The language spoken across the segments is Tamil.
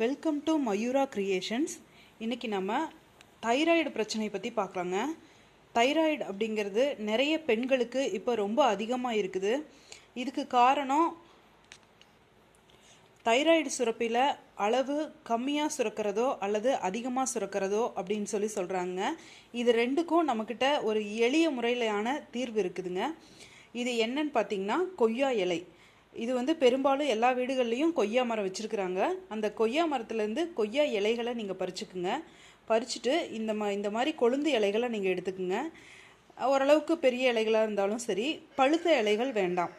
வெல்கம் டு மயூரா கிரியேஷன்ஸ் இன்னைக்கு நம்ம தைராய்டு பிரச்சனை பற்றி பார்க்கலாங்க. தைராய்டு அப்படிங்கிறது நிறைய பெண்களுக்கு இப்போ ரொம்ப அதிகமாக இருக்குது. இதுக்கு காரணம் தைராய்டு சுரப்பியில் அளவு கம்மியாக சுரக்கிறதோ அல்லது அதிகமாக சுரக்கிறதோ அப்படின்னு சொல்லி சொல்கிறாங்க இது ரெண்டுக்கும் நம்மக்கிட்ட ஒரு எளிய முறையிலான தீர்வு இருக்குதுங்க. இது என்னன்னு பார்த்தீங்கன்னா கொய்யா இலை. இது வந்து பெரும்பாலும் எல்லா வீடுகள்லேயும் கொய்யா மரம் வச்சுருக்குறாங்க. அந்த கொய்யா மரத்துலேருந்து கொய்யா இலைகளை நீங்கள் பறிச்சுக்குங்க. பறிச்சுட்டு இந்த மா இந்த மாதிரி கொழுந்து இலைகளை நீங்கள் எடுத்துக்குங்க. ஓரளவுக்கு பெரிய இலைகளாக இருந்தாலும் சரி பழுத்த இலைகள் வேண்டாம்.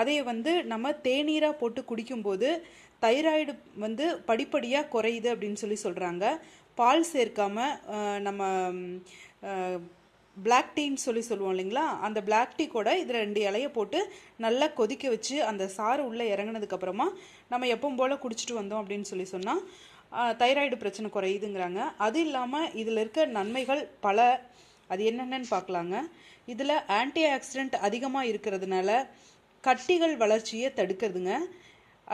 அதை வந்து நம்ம தேநீராக போட்டு குடிக்கும்போது தைராய்டு வந்து படிப்படியாக குறையுது அப்படின்னு சொல்லி சொல்கிறாங்க பால் சேர்க்காம நம்ம பிளாக் டீன்னு சொல்லி சொல்லுவோம் இல்லைங்களா? அந்த பிளாக் டீ கூட இதில் ரெண்டு இலையை போட்டு நல்லா கொதிக்க வச்சு அந்த சாறு உள்ளே இறங்குனதுக்கப்புறமா நம்ம எப்பவும் போல் குடிச்சிட்டு வந்தோம் அப்படின்னு சொல்லி சொன்னால் தைராய்டு பிரச்சனை குறையுதுங்கிறாங்க. அது இல்லாமல் இதில் இருக்க நன்மைகள் பல அது என்னென்னு பார்க்கலாங்க இதில் ஆன்டி ஆக்சிடெண்ட் அதிகமாக இருக்கிறதுனால கட்டிகள் வளர்ச்சியை தடுக்கிறதுங்க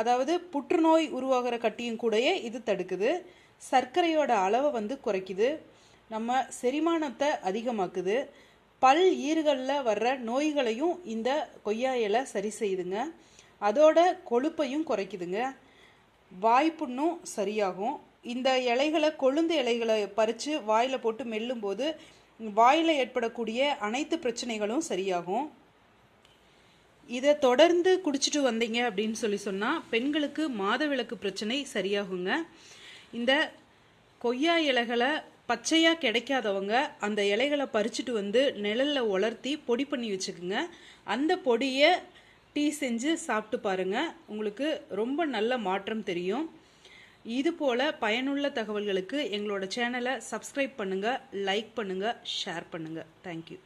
அதாவது புற்றுநோய் உருவாகிற கட்டியும் கூடயே இது தடுக்குது. சர்க்கரையோட அளவை வந்து குறைக்குது. நம்ம செரிமானத்தை அதிகமாக்குது. பல் ஈறுகளில் வர்ற நோய்களையும் இந்த கொய்யா இலை சரி செய்யுதுங்க. அதோட கொழுப்பையும் குறைக்குதுங்க. வாய்ப்புண்ணும் சரியாகும். இந்த இலைகளை கொழுந்து இலைகளை பறித்து வாயில் போட்டு மெல்லும்போது வாயில் ஏற்படக்கூடிய அனைத்து பிரச்சனைகளும் சரியாகும். இதை தொடர்ந்து குடிச்சிட்டு வந்தீங்க அப்படின்னு சொல்லி சொன்னால் பெண்களுக்கு மாதவிலக்கு பிரச்சனை சரியாகுங்க. இந்த கொய்யா இலைகளை பச்சையாக கிடைக்காதவங்க அந்த இலைகளை பறிச்சுட்டு வந்து நிழலில் உலர்த்தி பொடி பண்ணி வச்சுக்குங்க. அந்த பொடியை டீ செஞ்சு சாப்பிட்டு பாருங்கள் உங்களுக்கு ரொம்ப நல்ல மாற்றம் தெரியும். இது போல் பயனுள்ள தகவல்களுக்கு எங்களோட சேனலை சப்ஸ்கிரைப் பண்ணுங்கள் லைக் பண்ணுங்கள் ஷேர் பண்ணுங்கள் தேங்க்யூ